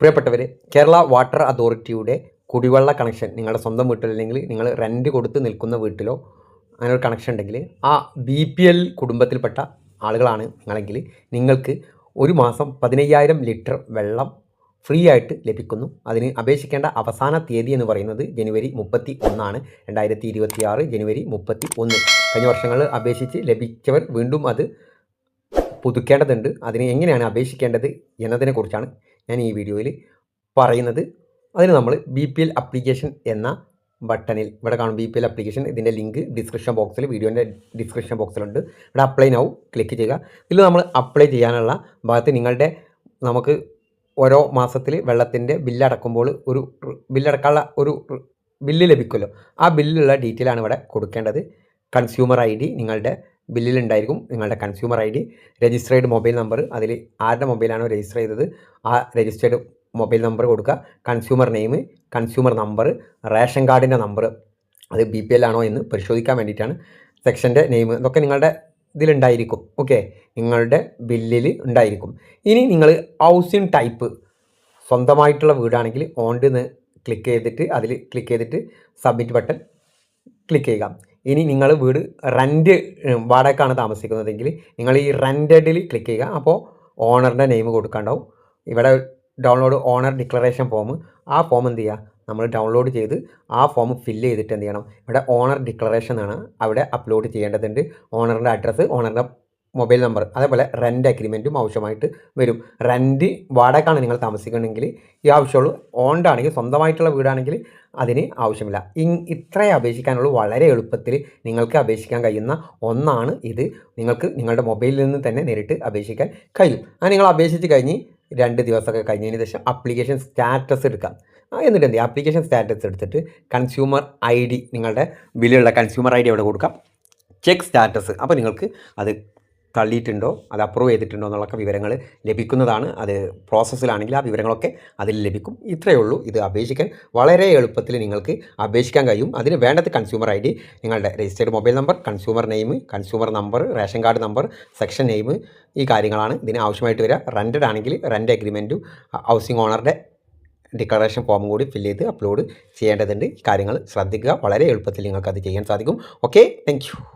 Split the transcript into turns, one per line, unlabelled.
പ്രിയപ്പെട്ടവർ കേരള വാട്ടർ അതോറിറ്റിയുടെ കുടിവെള്ള കണക്ഷൻ നിങ്ങളുടെ സ്വന്തം വീട്ടിൽ അല്ലെങ്കിൽ നിങ്ങൾ റെന്റ് കൊടുത്ത് നിൽക്കുന്ന വീട്ടിലോ അങ്ങനെ ഒരു കണക്ഷൻ ഉണ്ടെങ്കിൽ ആ ബി പി എൽ കുടുംബത്തിൽപ്പെട്ട ആളുകളാണ് നിങ്ങളെങ്കിൽ നിങ്ങൾക്ക് ഒരു മാസം പതിനയ്യായിരം ലിറ്റർ വെള്ളം ഫ്രീ ആയിട്ട് ലഭിക്കുന്നു. അതിന് അപേക്ഷിക്കേണ്ട അവസാന തീയതി എന്ന് പറയുന്നത് ജനുവരി മുപ്പത്തി ഒന്നാണ് രണ്ടായിരത്തി ഇരുപത്തി ആറ് ജനുവരി മുപ്പത്തി ഒന്ന് കഴിഞ്ഞ വർഷങ്ങളിൽ അപേക്ഷിച്ച് ലഭിച്ചവർ വീണ്ടും അത് പുതുക്കേണ്ടതുണ്ട്. അതിന് എങ്ങനെയാണ് അപേക്ഷിക്കേണ്ടത് എന്നതിനെക്കുറിച്ചാണ് ഞാൻ ഈ വീഡിയോയിൽ പറയുന്നത്. അതിന് നമ്മൾ ബി പി എൽ അപ്ലിക്കേഷൻ എന്ന ബട്ടണിൽ ഇവിടെ കാണും ബി പി എൽ അപ്ലിക്കേഷൻ ഇതിന്റെ ലിങ്ക് ഡിസ്ക്രിപ്ഷൻ ബോക്സിൽ വീഡിയോന്റെ ഡിസ്ക്രിപ്ഷൻ ബോക്സിലുണ്ട് ഇവിടെ അപ്ലൈ നൗ ക്ലിക്ക് ചെയ്യുക. ഇതിൽ നമ്മൾ അപ്ലൈ ചെയ്യാനുള്ള ഭാഗത്ത് നിങ്ങളുടെ നമുക്ക് ഓരോ മാസത്തിൽ വെള്ളത്തിന്റെ ബില്ലടക്കുമ്പോൾ ഒരു ബില്ലടക്കാനുള്ള ഒരു ബില്ല് ലഭിക്കുമല്ലോ. ആ ബില്ലുള്ള ഡീറ്റെയിൽ ആണ് ഇവിടെ കൊടുക്കേണ്ടത്. കൺസ്യൂമർ ഐ ഡി നിങ്ങളുടെ ബില്ലിലുണ്ടായിരിക്കും നിങ്ങളുടെ consumer I D registered mobile number അതിൽ ആരുടെ മൊബൈലാണോ രജിസ്റ്റർ ചെയ്തത് ആ രജിസ്റ്റേർഡ് മൊബൈൽ നമ്പർ കൊടുക്കുക. Consumer name consumer number ration കാർഡിന്റെ നമ്പർ അത് ബി പി എൽ ആണോ എന്ന് പരിശോധിക്കാൻ വേണ്ടിയിട്ടാണ് സെക്ഷന്റെ നെയിം ഇതൊക്കെ നിങ്ങളുടെ ഇതിലുണ്ടായിരിക്കും. ഓക്കെ നിങ്ങളുടെ ബില്ലിൽ ഉണ്ടായിരിക്കും. ഇനി നിങ്ങൾ ഹൗസിംഗ് ടൈപ്പ് സ്വന്തമായിട്ടുള്ള വീടാണെങ്കിൽ ഓണ്ട് എന്ന് ക്ലിക്ക് ചെയ്തിട്ട് അതിൽ ക്ലിക്ക് ചെയ്തിട്ട് സബ്മിറ്റ് ബട്ടൺ ക്ലിക്ക് ചെയ്യുക. ഇനി നിങ്ങൾ വീട് റെന്റ് വാടകയ്ക്കാണ് താമസിക്കുന്നതെങ്കിൽ നിങ്ങൾ ഈ റെന്റഡിൽ ക്ലിക്ക് ചെയ്യുക. അപ്പോൾ ഓണറിന്റെ നെയിം കൊടുക്കാണ്ടാവും. ഇവിടെ ഡൗൺലോഡ് ഓണർ ഡിക്ലറേഷൻ ഫോം ആ ഫോം എന്ത് ചെയ്യുക? നമ്മൾ ഡൗൺലോഡ് ചെയ്ത് ആ ഫോം ഫില്ല് ചെയ്തിട്ട് എന്ത് ചെയ്യണം? ഇവിടെ ഓണർ ഡിക്ലറേഷൻ ആണ് അവിടെ അപ്ലോഡ് ചെയ്യേണ്ടതുണ്ട്. ഓണറിന്റെ അഡ്രസ്സ് ഓണറിന്റെ മൊബൈൽ നമ്പർ അതേപോലെ റെന്റ് അഗ്രിമെന്റും ആവശ്യമായിട്ട് വരും. റെന്റ് വാടകയ്ക്കാണ് നിങ്ങൾ താമസിക്കണമെങ്കിൽ ഈ ആവശ്യമുള്ളൂ. ഓണ്ടാണെങ്കിൽ സ്വന്തമായിട്ടുള്ള വീടാണെങ്കിൽ അതിന് ആവശ്യമില്ല. ഇത്രയും അപേക്ഷിക്കാനുള്ളൂ. വളരെ എളുപ്പത്തിൽ നിങ്ങൾക്ക് അപേക്ഷിക്കാൻ കഴിയുന്ന ഒന്നാണ് ഇത്. നിങ്ങൾക്ക് നിങ്ങളുടെ മൊബൈലിൽ നിന്ന് തന്നെ നേരിട്ട് അപേക്ഷിക്കാൻ കഴിയും. അത് നിങ്ങൾ അപേക്ഷിച്ച് കഴിഞ്ഞ് രണ്ട് ദിവസമൊക്കെ കഴിഞ്ഞതിന് ശേഷം അപ്ലിക്കേഷൻ സ്റ്റാറ്റസ് എടുക്കാം. എന്നിട്ട് എന്ത് അപ്ലിക്കേഷൻ സ്റ്റാറ്റസ് എടുത്തിട്ട് കൺസ്യൂമർ ഐ നിങ്ങളുടെ ബില്ലുള്ള കൺസ്യൂമർ ഐ ഡി അവിടെ കൊടുക്കാം. ചെക്ക് സ്റ്റാറ്റസ് അപ്പോൾ നിങ്ങൾക്ക് അത് തള്ളിയിട്ടുണ്ടോ? അത് അപ്രൂവ് ചെയ്തിട്ടുണ്ടോ എന്നുള്ളൊക്കെ വിവരങ്ങൾ ലഭിക്കുന്നതാണ്. അത് പ്രോസസ്സിലാണെങ്കിൽ ആ വിവരങ്ങളൊക്കെ അതിൽ ലഭിക്കും. ഇത്രയേ ഉള്ളൂ. ഇത് അപേക്ഷിക്കാൻ വളരെ എളുപ്പത്തിൽ നിങ്ങൾക്ക് അപേക്ഷിക്കാൻ കഴിയും. അതിന് വേണ്ടത് കൺസ്യൂമർ ഐ ഡി നിങ്ങളുടെ registered mobile number consumer name consumer number ration card number section name ഈ കാര്യങ്ങളാണ് ഇതിന് ആവശ്യമായിട്ട് വരിക. റെന്റഡ് ആണെങ്കിൽ റെന്റ് അഗ്രിമെന്റും ഹൗസിംഗ് ഓണറുടെ ഡിക്ലറേഷൻ ഫോം കൂടി ഫില്ല് ചെയ്ത് അപ്ലോഡ് ചെയ്യേണ്ടതുണ്ട്. കാര്യങ്ങൾ ശ്രദ്ധിക്കുക. വളരെ എളുപ്പത്തിൽ നിങ്ങൾക്ക് അത് ചെയ്യാൻ സാധിക്കും. Okay thank